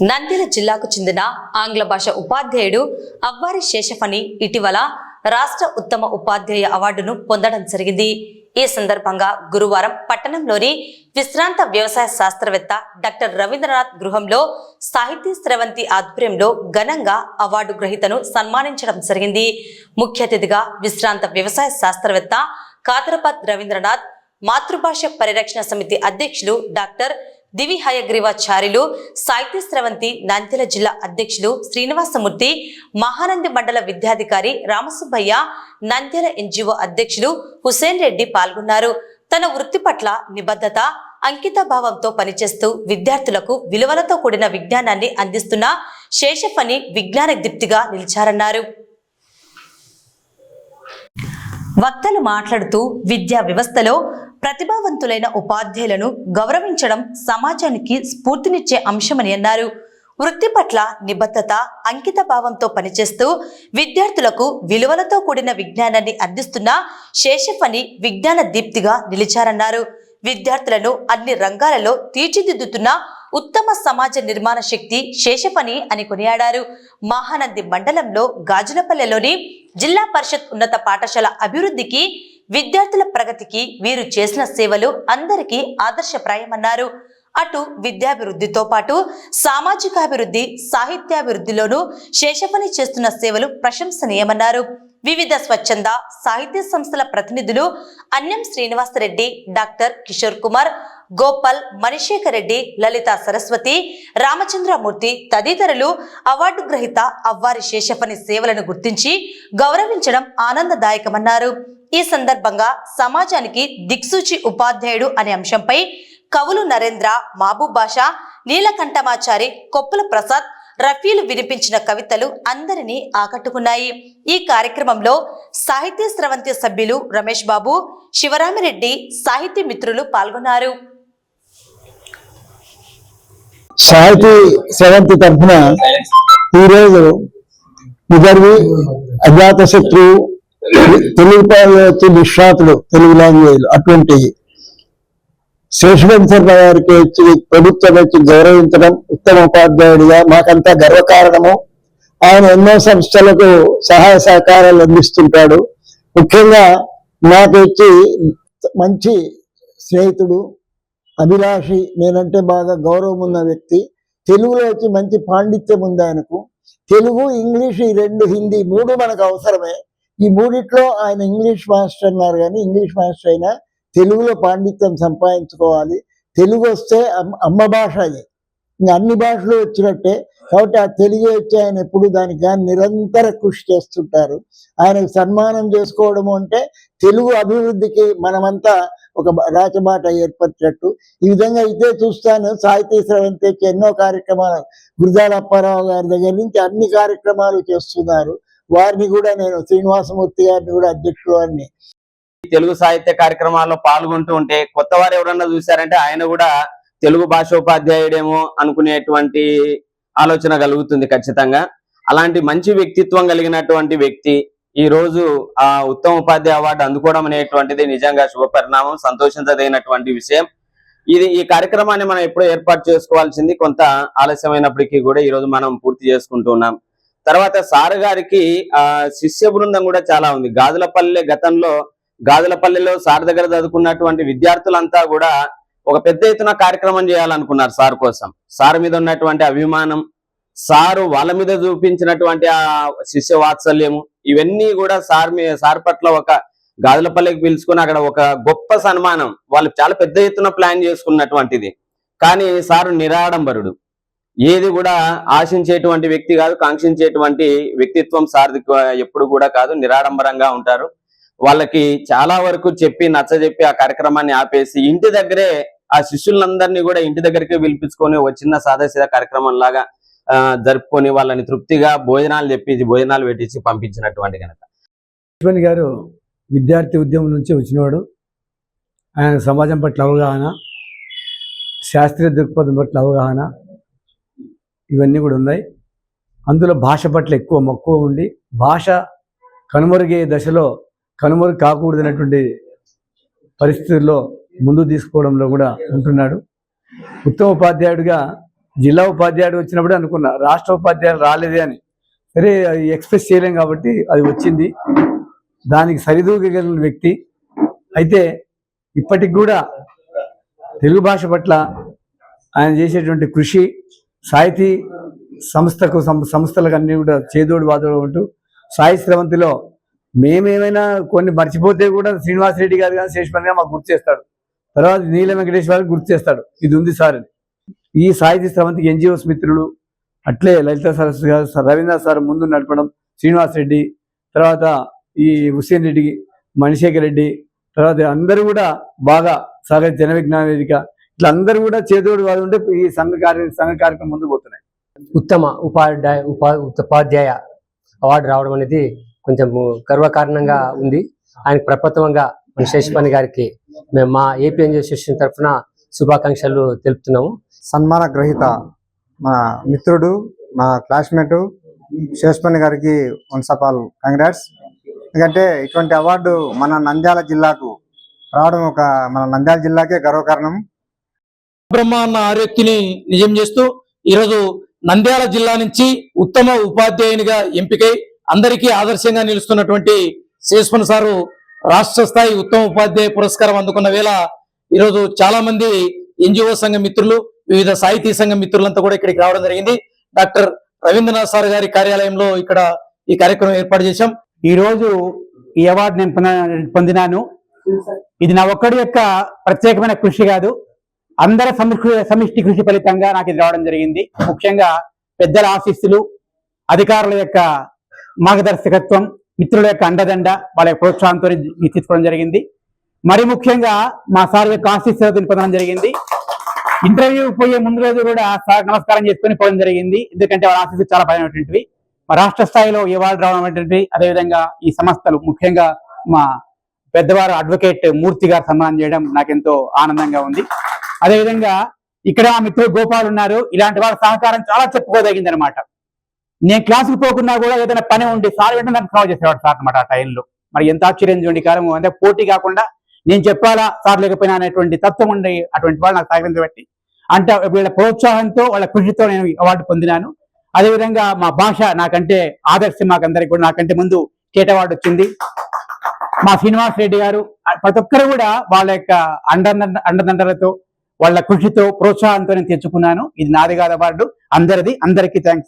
నంద్యాల జిల్లాకు చెందిన ఆంగ్ల భాష ఉపాధ్యాయుడు అవ్వారి శేషఫని ఇటీవల రాష్ట్ర ఉత్తమ ఉపాధ్యాయ అవార్డును పొందడం జరిగింది. ఈ సందర్భంగా గురువారం పట్టణంలోని విశ్రాంత వ్యవసాయ శాస్త్రవేత్త డాక్టర్ రవీంద్రనాథ్ గృహంలో సాహితీ స్రవంతి ఆధ్వర్యంలో ఘనంగా అవార్డు గ్రహీతను సన్మానించడం జరిగింది. ముఖ్య అతిథిగా విశ్రాంత వ్యవసాయ శాస్త్రవేత్త కాదరపాత్ రవీంద్రనాథ్ మాతృభాష పరిరక్షణ సమితి అధ్యక్షులు డాక్టర్ దివి హయగ్రీవాచార్యులు సాహిత్య స్రవంతి నంద్యాల జిల్లా అధ్యక్షులు శ్రీనివాసమూర్తి మహానంది మండల విద్యాధికారి రామసుబ్బయ్య నంద్యాల ఎన్జిఓ అధ్యక్షులు హుసేన్ రెడ్డి పాల్గొన్నారు. తన వృత్తి పట్ల నిబద్ధత అంకిత భావంతో పనిచేస్తూ విద్యార్థులకు విలువలతో కూడిన విజ్ఞానాన్ని అందిస్తున్న శేషఫణి విజ్ఞాన దీప్తిగా నిలిచారన్నారు. వక్తలు మాట్లాడుతూ విద్యా వ్యవస్థలో ప్రతిభావంతులైన ఉపాధ్యాయులను గౌరవించడం సమాజానికి స్ఫూర్తినిచ్చే అంశమని అన్నారు. వృత్తి పట్ల నిబద్ధత అంకిత భావంతో పనిచేస్తూ విద్యార్థులకు విలువలతో కూడిన విజ్ఞానాన్ని అందిస్తున్న శేషఫని విజ్ఞాన దీప్తిగా నిలిచారన్నారు. విద్యార్థులను అన్ని రంగాలలో తీర్చిదిద్దుతున్న ఉత్తమ సమాజ నిర్మాణ శక్తి శేషపని అని కొనియాడారు. మహానంది మండలంలో గాజులపల్లెలోని జిల్లా పరిషత్ ఉన్నత పాఠశాల అభివృద్ధికి విద్యార్థుల ప్రగతికి వీరు చేసిన సేవలు అందరికీ ఆదర్శప్రాయమన్నారు. అటు విద్యాభివృద్ధితో పాటు సామాజికాభివృద్ధి సాహిత్యాభివృద్ధిలోనూ శేషపని చేస్తున్న సేవలు ప్రశంసనీయమన్నారు. వివిధ స్వచ్ఛంద సాహిత్య సంస్థల ప్రతినిధులు అన్యం శ్రీనివాసరెడ్డి డాక్టర్ కిషోర్ కుమార్ గోపాల్ మణిశేఖర్ రెడ్డి లలిత సరస్వతి రామచంద్రమూర్తి తదితరులు అవార్డు గ్రహీత అవ్వారి శేషపని సేవలను గుర్తించి గౌరవించడం ఆనందదాయకమన్నారు. ఈ సందర్భంగా సమాజానికి దిక్సూచి ఉపాధ్యాయుడు అనే అంశంపై కవులు నరేంద్ర మహబూబ్ బాషా నీలకంఠమాచారి కొప్పుల ప్రసాద్ రఫీలు వినిపించిన కవితలు అందరినీ ఆకట్టుకున్నాయి. ఈ కార్యక్రమంలో సాహిత్య స్రవంతి సభ్యులు రమేష్ బాబు శివరామిరెడ్డి సాహితీ మిత్రులు పాల్గొన్నారు. సాహితీ సెవెంత్ తరఫున ఈరోజు విదర్వి అజాత శత్రువు తెలుగు పాలు వచ్చి నిష్ణాతులు తెలుగు లాంగ్వేజ్ అటువంటి శేషవంశ గారికి వచ్చి ప్రభుత్వం వచ్చి గౌరవించడం ఉత్తమ ఉపాధ్యాయుడిగా మాకంతా గర్వకారణము. ఆయన ఎన్నో సంస్థలకు సహాయ సహకారాలు అందిస్తుంటాడు. ముఖ్యంగా నాకు వచ్చి మంచి స్నేహితుడు అభిలాషి నేనంటే బాగా గౌరవం ఉన్న వ్యక్తి. తెలుగులో వచ్చి మంచి పాండిత్యం ఉంది ఆయనకు. తెలుగు ఇంగ్లీష్ ఈ రెండు హిందీ మూడు మనకు అవసరమే. ఈ మూడిట్లో ఆయన ఇంగ్లీష్ మాస్టర్ అన్నారు కానీ ఇంగ్లీష్ మాస్టర్ అయినా తెలుగులో పాండిత్యం సంపాదించుకోవాలి. తెలుగు వస్తే అమ్మ- అమ్మ భాష అది. ఇంకా అన్ని భాషలు వచ్చినట్టే. కాబట్టి ఆ తెలుగు వచ్చి ఆయన ఎప్పుడు దానికి నిరంతర కృషి చేస్తుంటారు. ఆయనకు సన్మానం చేసుకోవడము అంటే తెలుగు అభివృద్ధికి మనమంతా ఒక రాచబాట ఏర్పరిచినట్టు. ఈ విధంగా అయితే చూస్తాను. సాహితీ శ్రవంతి ఎన్నో కార్యక్రమాలు. గురుజాల అప్పారావు గారి దగ్గర నుంచి అన్ని కార్యక్రమాలు చేస్తున్నారు. వారిని కూడా నేను శ్రీనివాసమూర్తి గారిని కూడా అధ్యక్షుడు వారిని తెలుగు సాహిత్య కార్యక్రమాల్లో పాల్గొంటూ ఉంటే కొత్త వారు ఎవరన్నా చూశారంటే ఆయన కూడా తెలుగు భాషోపాధ్యాయుడేమో అనుకునేటువంటి ఆలోచన కలుగుతుంది ఖచ్చితంగా. అలాంటి మంచి వ్యక్తిత్వం కలిగినటువంటి వ్యక్తి ఈ రోజు ఆ ఉత్తమ ఉపాధ్యాయ అవార్డు అందుకోవడం అనేటువంటిది నిజంగా శుభపరిణామం సంతోషించదగినటువంటి విషయం. ఇది ఈ కార్యక్రమాన్ని మనం ఎప్పుడో ఏర్పాటు చేసుకోవాల్సింది కొంత ఆలస్యమైనప్పటికీ కూడా ఈ రోజు మనం పూర్తి చేసుకుంటున్నాం తర్వాత సార్ గారికి ఆ శిష్య బృందం కూడా చాలా ఉంది. గాజులపల్లె గతంలో గాజులపల్లిలో సార్ దగ్గర చదువుకున్నటువంటి విద్యార్థులంతా కూడా ఒక పెద్ద ఎత్తున కార్యక్రమం చేయాలనుకున్నారు సార్ కోసం. సార్ మీద ఉన్నటువంటి అభిమానం సారు వాళ్ళ మీద చూపించినటువంటి ఆ శిష్య వాత్సల్యము ఇవన్నీ కూడా సార్ మీ సార్ పట్ల ఒక గాజులపల్లికి పిలుచుకుని అక్కడ ఒక గొప్ప సన్మానం వాళ్ళు చాలా పెద్ద ఎత్తున ప్లాన్ చేసుకున్నటువంటిది. కానీ సారు నిరాడంబరుడు. ఏది కూడా ఆశించేటువంటి వ్యక్తి కాదు కాంక్షించేటువంటి వ్యక్తిత్వం సార్ది ఎప్పుడు కూడా కాదు నిరాడంబరంగా ఉంటారు. వాళ్ళకి చాలా వరకు చెప్పి నచ్చజెప్పి ఆ కార్యక్రమాన్ని ఆపేసి ఇంటి దగ్గరే ఆ శిష్యులందరినీ కూడా ఇంటి దగ్గరికి పిలిపించుకొని వచ్చిన సాదాసీదా కార్యక్రమం లాగా జరుపుకొని వాళ్ళని తృప్తిగా భోజనాలు చెప్పి భోజనాలు పెట్టించి పంపించినటువంటి కనుక లక్ష్మణ్ గారు విద్యార్థి ఉద్యమం నుంచి వచ్చినవాడు. ఆయన సమాజం పట్ల అవగాహన శాస్త్రీయ దృక్పథం పట్ల అవగాహన ఇవన్నీ కూడా ఉన్నాయి. అందులో భాష పట్ల ఎక్కువ మక్కువ ఉండి భాష కనుమరుగే దశలో కనుమరుగు కాకూడదనేటువంటి పరిస్థితుల్లో ముందు తీసుకోవడంలో కూడా ఉంటున్నాడు. ఉత్తమ ఉపాధ్యాయుడిగా జిల్లా ఉపాధ్యాయుడు వచ్చినప్పుడు అనుకున్నా రాష్ట్ర ఉపాధ్యాయులు రాలేదే అని. సరే అది ఎక్స్ప్రెస్ చేయలేం కాబట్టి అది వచ్చింది. దానికి సరిదూగగలిగిన వ్యక్తి. అయితే ఇప్పటికి కూడా తెలుగు భాష పట్ల ఆయన చేసేటువంటి కృషి సాహితీ సంస్థకు సం- సంస్థలకు అన్ని కూడా చేదోడు వాదోడు ఉంటూ సాయి స్రవంతిలో మేమేమైనా కొన్ని మర్చిపోతే కూడా శ్రీనివాస్ రెడ్డి గారు కానీ శేషమణి గారు మాకు గుర్తు చేస్తాడు తర్వాత నీల వెంకటేశ్వర గారు గుర్తు చేస్తాడు ఇది ఉంది సార్ అని. ఈ సాహితీ స్రవంతికి ఎన్జిఓస్ మిత్రులు అట్లే లలిత సరస్వతి గారు రవీంద్ర సార్ ముందు నడపడం శ్రీనివాస్ రెడ్డి తర్వాత ఈ హుస్సేన్ రెడ్డి మణిశేఖర్ రెడ్డి తర్వాత అందరూ కూడా బాగా సరే జన విజ్ఞాన వేదిక. ఇట్లా అందరూ కూడా చేదోడు వాళ్ళు ఉంటే ఈ సంఘ కార్య సంఘ కార్యక్రమం ముందుకు పోతున్నాయి. ఉత్తమ ఉపాధ్యాయ ఉపా ఉపాధ్యాయ అవార్డు రావడం అనేది కొంచెం గర్వకారణంగా ఉంది. ఆయనకు ప్రప్రథమంగా మన శేషపాణి గారికి మేము మా ఏపీ అసోసియేషన్ తరఫున శుభాకాంక్షలు తెలుపుతున్నాము. సన్మాన గ్రహీత మా మిత్రుడు మా క్లాస్మేట్ శేషపల్లి గారికి వన్స్ ఆఫ్ ఆల్ కంగ్రాట్స్. ఎందుకంటే ఇటువంటి అవార్డు మన నంద్యాల జిల్లాకు రావడం ఒక మన నంద్యాల జిల్లాకే గర్వకారణం. బ్రహ్మ అన్న ఆరోక్తిని నిజం చేస్తూ ఈరోజు నంద్యాల జిల్లా నుంచి ఉత్తమ ఉపాధ్యాయునిగా ఎంపికై అందరికీ ఆదర్శంగా నిలుస్తున్నటువంటి శేష్మన్ సారు రాష్ట్ర స్థాయి ఉత్తమ ఉపాధ్యాయ పురస్కారం అందుకున్న వేళ ఈరోజు చాలా మంది ఎన్జిఓ సంఘ మిత్రులు వివిధ సాహితీ సంఘ మిత్రులంతా కూడా ఇక్కడికి రావడం జరిగింది. డాక్టర్ రవీంద్రనాథ్ సార్ గారి కార్యాలయంలో ఇక్కడ ఈ కార్యక్రమం ఏర్పాటు చేశాం. ఈ రోజు ఈ అవార్డు నేను పొందినాను. ఇది నా ఒక్కడి యొక్క ప్రత్యేకమైన కృషి కాదు. అందరి సమిష్టి సమిష్టి కృషి ఫలితంగా నాకు ఇది రావడం జరిగింది. ముఖ్యంగా పెద్దల ఆశీస్సులు అధికారుల యొక్క మార్గదర్శకత్వం మిత్రుల యొక్క అండదండ వాళ్ళ యొక్క ప్రోత్సాహంతో తీసుకోవడం జరిగింది. మరి ముఖ్యంగా మా సార్ యొక్క ఆశీస్సులు పొందడం జరిగింది. ఇంటర్వ్యూ పోయే ముందు రోజు కూడా సార్ నమస్కారం చేసుకొని పోవడం జరిగింది. ఎందుకంటే వాళ్ళ ఆశీస్సులు చాలా పైనటువంటివి మా రాష్ట్ర స్థాయిలో ఇవాళ రావడం అనేటువంటి అదేవిధంగా ఈ సంస్థలు ముఖ్యంగా మా పెద్దవారు అడ్వకేట్ మూర్తి గారు సన్మానం చేయడం నాకెంతో ఆనందంగా ఉంది. అదేవిధంగా ఇక్కడ మా మిత్రుడు గోపాల్ ఉన్నారు. ఇలాంటి వాళ్ళ సహకారం చాలా చెప్పుకోదగింది అనమాట నేను క్లాసుకు పోకున్నా కూడా ఏదైనా పని ఉండి సార్ వెంటనే నాకు కాల్ చేసేవాడు సార్ అనమాట ఆ టైంలో మరి ఎంత ఆశ్చర్యం చూడండి కాలం అంటే పోటీ కాకుండా నేను చెప్పాలా సార్ లేకపోయినా అనేటువంటి తత్వం ఉండి అటువంటి వాళ్ళు నాకు సహకరించి అంటే వీళ్ళ ప్రోత్సాహంతో వాళ్ళ కృషితో నేను అవార్డు పొందినాను. అదేవిధంగా మా భాష నాకంటే ఆదర్శం మాకందరికి కూడా నాకంటే ముందు స్టేట్ అవార్డు వచ్చింది. మా శ్రీనివాస్ రెడ్డి గారు ప్రతి ఒక్కరు కూడా వాళ్ళ యొక్క అండ అండదండలతో వాళ్ళ కృషితో ప్రోత్సాహంతో నేను తెచ్చుకున్నాను. ఇది నాది కాదు అవార్డు. అందరిది అందరికీ థ్యాంక్స్